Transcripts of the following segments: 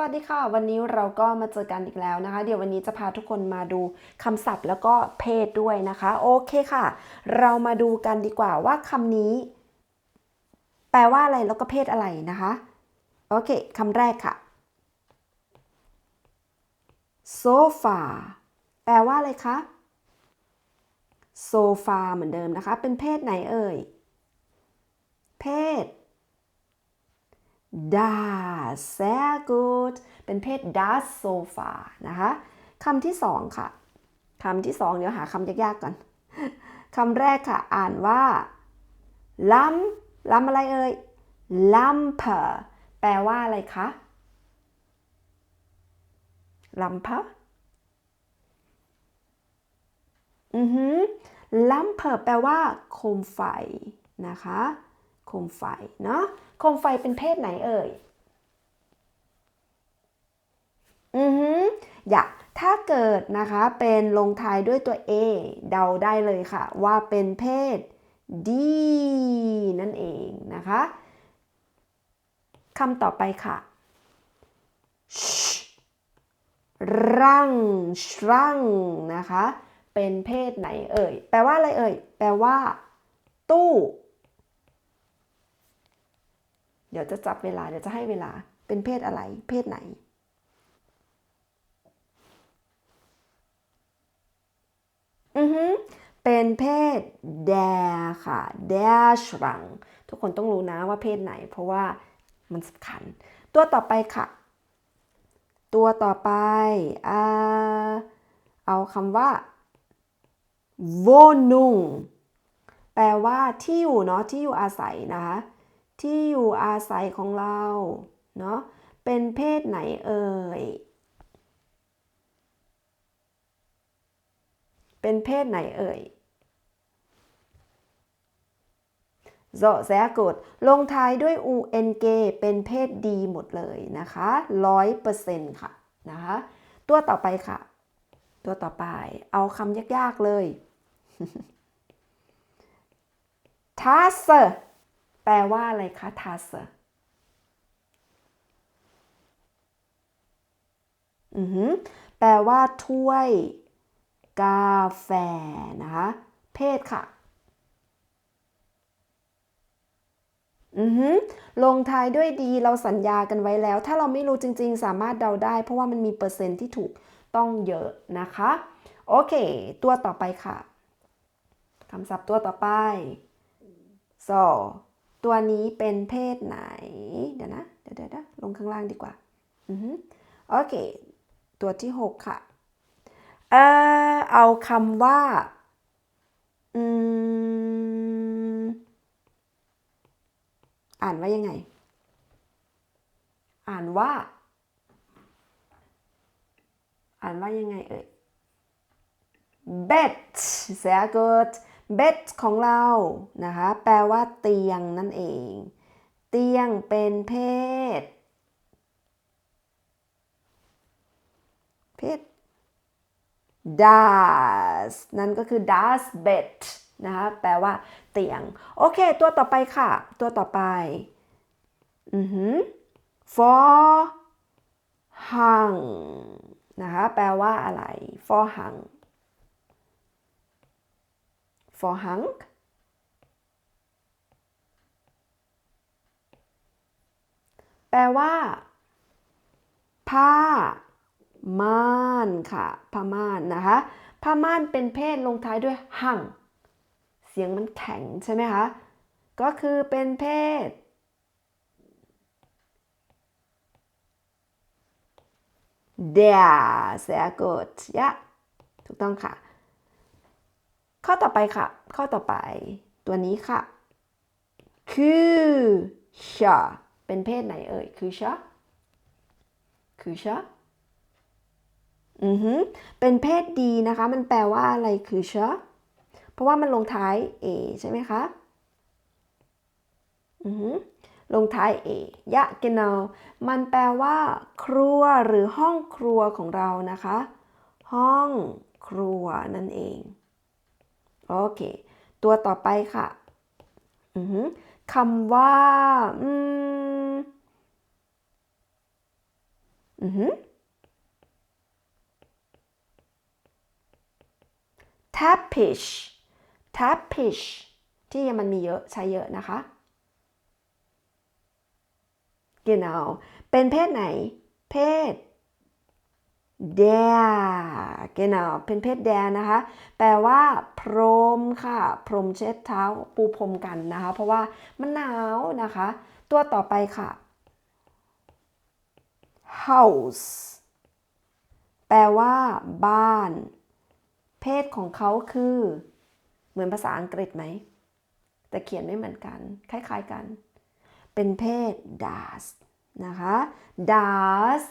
วัสดีค่ะ วันนี้เราก็มาเจอกันอีกแล้วนะคะ เดี๋ยววันนี้จะพาทุกคนมาดูคำศัพท์แล้วก็เพศด้วยนะคะ โอเคค่ะ เรามาดูกันดีกว่าว่าคำนี้ แปลว่าอะไรแล้วก็เพศอะไรนะคะ โอเคคำแรกค่ะโซฟาแปลว่าอะไรคะโซฟาเหมือนเดิมนะคะ เป็นเพศไหนเอ่ย เพศ das sehr gut เป็นเพศ das Sofa นะคะคำที่สองค่ะคำที่สองเดี๋ยวหาคำยากๆก่อนคำแรกค่ะ อ่านว่าลัมลัมอะไรเอ่ย lampe แปลว่าอะไรคะ lampe อือหือ lampe แปลว่าโคมไฟนะคะ โคมไฟเนาะโคมไฟเป็นเพศไหนเอ่ยอือหืออย่าถ้าเกิดนะคะเป็นลงท้ายด้วยตัว A เดาได้เลยค่ะ ว่าเป็นเพศ D นั่นเองนะคะคำต่อไปค่ะรังรังนะคะ เป็นเพศไหนเอ่ย แปลว่าอะไรเอ่ย แปลว่า ตู้ ดี๋ยวจะจับเวลาเดี๋ยวจะให้เวลาเป็นเพศอะไร เพศไหน อือฮึเป็นเพศ der ค่ะ der Schrank ทุกคนต้องรู้นะว่าเพศไหน เพราะว่ามันสำคัญ ตัวต่อไปค่ะ ตัวต่อไปอเอาคำว่า Wohnung แปลว่าที่อยู่เนาะที่อยู่อาศัยนะคะ ที่อยู่อาศัยของเราเนาะเป็นเพศไหนเอ่ย เป็นเพศไหนเอ่ย so sehr gut ลงท้ายด้วย ung เป็นเพศดีหมดเลยนะคะร้อยเปอร์เซ็นต์ค่ะนะคะตัวต่อไปค่ะ ตัวต่อไปเอาคำยาก ๆ เลย tasse แปลว่าอะไรคะ tasse อือหือแปลว่าถ้วย กาแฟนะคะ เพศค่ะ อือหือลงท้ายด้วยดีเราสัญญากันไว้แล้ว ถ้าเราไม่รู้จริง ๆ สามารถเดาได้ เพราะว่ามันมีเปอร์เซ็นต์ที่ถูกต้องเยอะนะคะ โอเค ตัวต่อไปค่ะคำศัพท์ตัวต่อไป so ตัวนี้เป็นเพศไหน เดี๋ยวนะ เดี๋ยวเดี๋ยวลงข้างล่างดีกว่า อือโอเค ตัวที่ 6 ค่ะ เอ่อเอาคำว่า อืม อ่านว่ายังไง อ่านว่า อ่านว่ายังไงเอ่ย bed sehr gut bed ของเรานะคะ แปลว่าเตียงนั่นเอง เตียงเป็นเพศ เพศ das นั่นก็คือ das bed นะคะ แปลว่าเตียง โอเค ตัวต่อไปค่ะ ตัวต่อไป อือหือ for hang นะคะ แปลว่าอะไร for hang for hang แปลว่า ผ้า ม่านค่ะผ้าม่านนะคะผ้าม่านเป็นเพศลงท้ายด้วยหังเสียงมันแข็งใช่ไหมคะก็คือเป็นเพศ der sehr gut ยะถูกต้องค่ะ ข้อต่อไปค่ะ ข้อต่อไป ตัวนี้ค่ะ คือชาเป็นเพศไหนเอ่ย คือชาคือชาอือหือเป็นเพศดีนะคะ มันแปลว่าอะไรคือชาเพราะว่ามันลงท้าย a ใช่ไหมคะ อือหือลงท้าย a ยะเกนเอามันแปลว่า ครัวหรือห้องครัวของเรานะคะ ห้องครัวนั่นเอง โอเค ตัวต่อไปค่ะคำว่าอืมอือหือ tappish tappish ที่มันมีเยอะใช้เยอะนะคะ genau เป็นเพศไหน เพศ der genau เป็นเพศ der นะคะ แปลว่า พรมค่ะ พรมเช็ดเท้าปูพรมกันนะคะ เพราะว่ามันหนาวนะคะ ตัวต่อไปค่ะ house แปลว่า บ้าน เพศของเขาคือ เหมือนภาษาอังกฤษไหม แต่เขียนไม่เหมือนกัน คล้าย ๆกัน เป็นเพศ das นะคะ das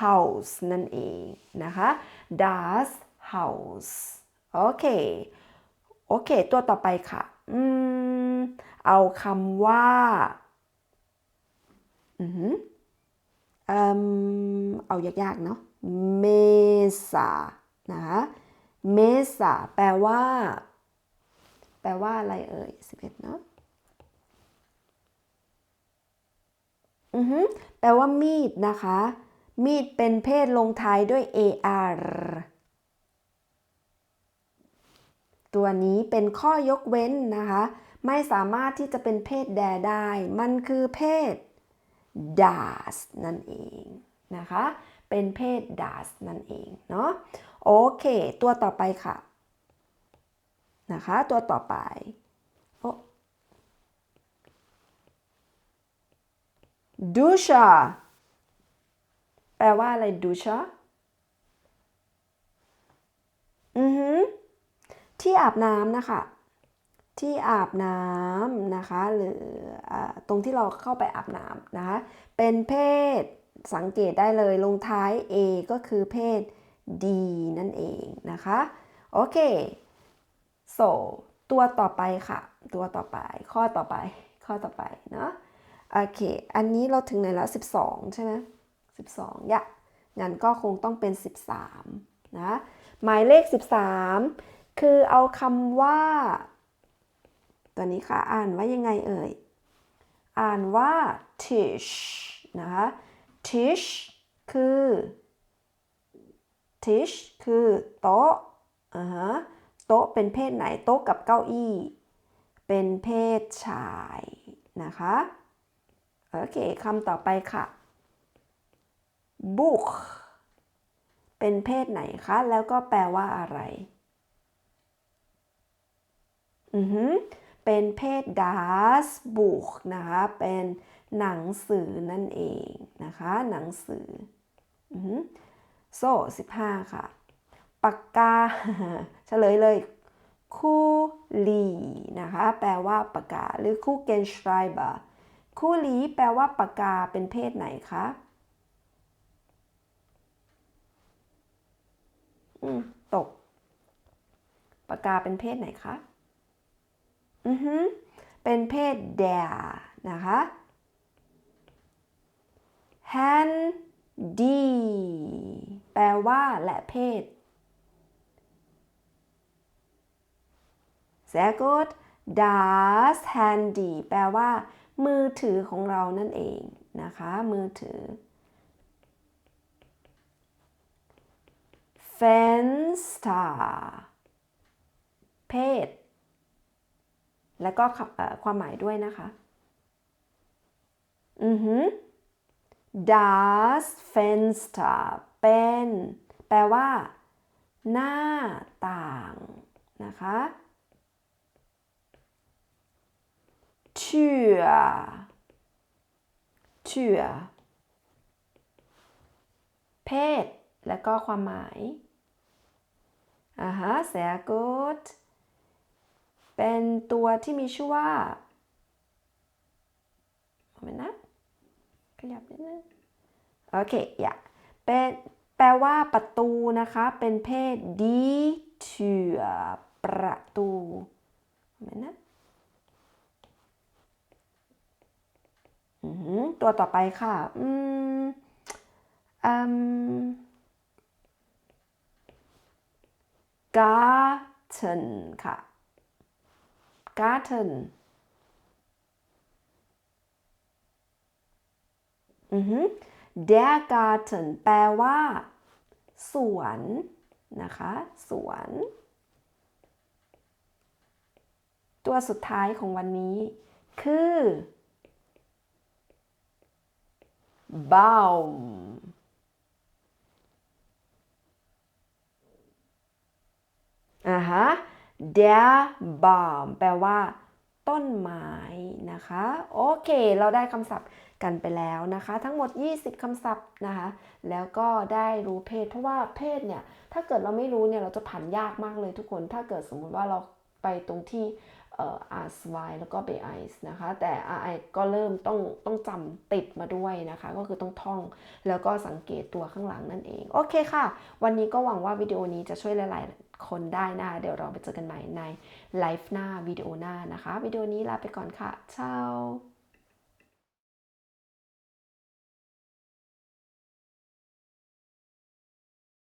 house นั่นเองนะคะ das house โอเค โอเค ตัวต่อไปค่ะ อืม เอาคำว่า อือหือเอ่มเอายากๆ เนาะ mesa นะคะ mesa แปลว่า แปลว่าอะไรเอ่ย11เนาะอือฮึแปลว่ามีดนะคะ มีดเป็นเพศลงท้ายด้วย ar ตัวนี้เป็นข้อยกเว้นนะคะ ไม่สามารถที่จะเป็นเพศแดได้ มันคือเพศ das นั่นเองนะคะ เป็นเพศ das นั่นเองเนาะ โอเค ตัวต่อไปค่ะ นะคะ ตัวต่อไปโอ้ดูชา ลว่าอะไรดูชาอือหือที่อาบน้ำนะคะ ที่อาบน้ำนะคะ หรืออตรงที่เราเข้าไปอาบน้ำนะคะ เป็นเพศสังเกตได้เลยลงท้าย A ก็คือเพศ D นั่นเองนะคะ โอเค so ตัวต่อไปค่ะ ตัวต่อไป ข้อต่อไป ข้อต่อไปเนาะ โอเค อันนี้เราถึงไหนแล้ว12 ใช่ไหม 12ยะงั้นก็คงต้องเป็น 13 นะ หมายเลข 13 คือเอาคำว่า ตัวนี้ค่ะ อ่านว่ายังไงเอ่ย อ่านว่า tish นะคะ tish คือ tish คือโต๊ะอ่าฮะโต๊ะเป็นเพศไหน โต๊ะกับเก้าอี้ เป็นเพศชายนะคะ โอเคคำต่อไปค่ะ buch เป็นเพศไหนคะ แล้วก็แปลว่าอะไร อือหือเป็นเพศ das Buch นะคะ เป็นหนังสือนั่นเองนะคะ หนังสือ อือหือโซ่15ค่ะ ปากกาเฉลยเลยคูลีนะคะ แปลว่าปากกา หรือคูเกนชไ r เบอร์คูลีแปลว่าปากกา เป็นเพศไหนคะ อืม ตก ปากกาเป็นเพศไหนคะ อือฮึเป็นเพศ der นะคะ handy แปลว่าและเพศ sehr gut das handy แปลว่า มือถือของเรานั่นเองนะคะ มือถือ fenster เพศ แล้วก็ความหมายด้วยนะคะ อือหือ das Fenster เป็น แปลว่า หน้าต่าง นะคะ Tür Tür เพศ แล้วก็ความหมาย อ่าฮะ sehr gut เป็นตัวที่มีชื่อว่าเอาไหมนะขยับนิดนึงโอเคอย่าเป็นแปลว่าประตูนะคะ เป็นเพศ die Tür ประตูเอาไหมนะตัวต่อไปค่ะ อืมอืม garden ค่ะ garden อือฮึ der Garten แปลว่า สวน นะคะ สวน ตัวสุดท้ายของวันนี้ คือ Baum อ่าฮะ der Baum แปลว่า ต้นไม้นะคะ โอเค เราได้คำศัพท์กันไปแล้วนะคะ ทั้งหมด 20 คำศัพท์นะคะ แล้วก็ได้รู้เพศ เพราะว่าเพศเนี่ย ถ้าเกิดเราไม่รู้เนี่ย เราจะผันยากมากเลยทุกคน ถ้าเกิดสมมุติว่าเราไปตรงที่ r s y แล้วก็ b i s นะคะ แต่ r i ก็เริ่มต้องต้องจำติดมาด้วยนะคะ ก็คือต้องท่อง แล้วก็สังเกตตัวข้างหลังนั่นเอง โอเคค่ะ วันนี้ก็หวังว่าวิดีโอนี้จะช่วยหลาย ๆ คนได้นะะเดี๋ยวเราไปเจอกันใหม่ในไลฟ์หน้าวิดีโอหน้านะคะ วิดีโอนี้ลาไปก่อนค่ะเช้า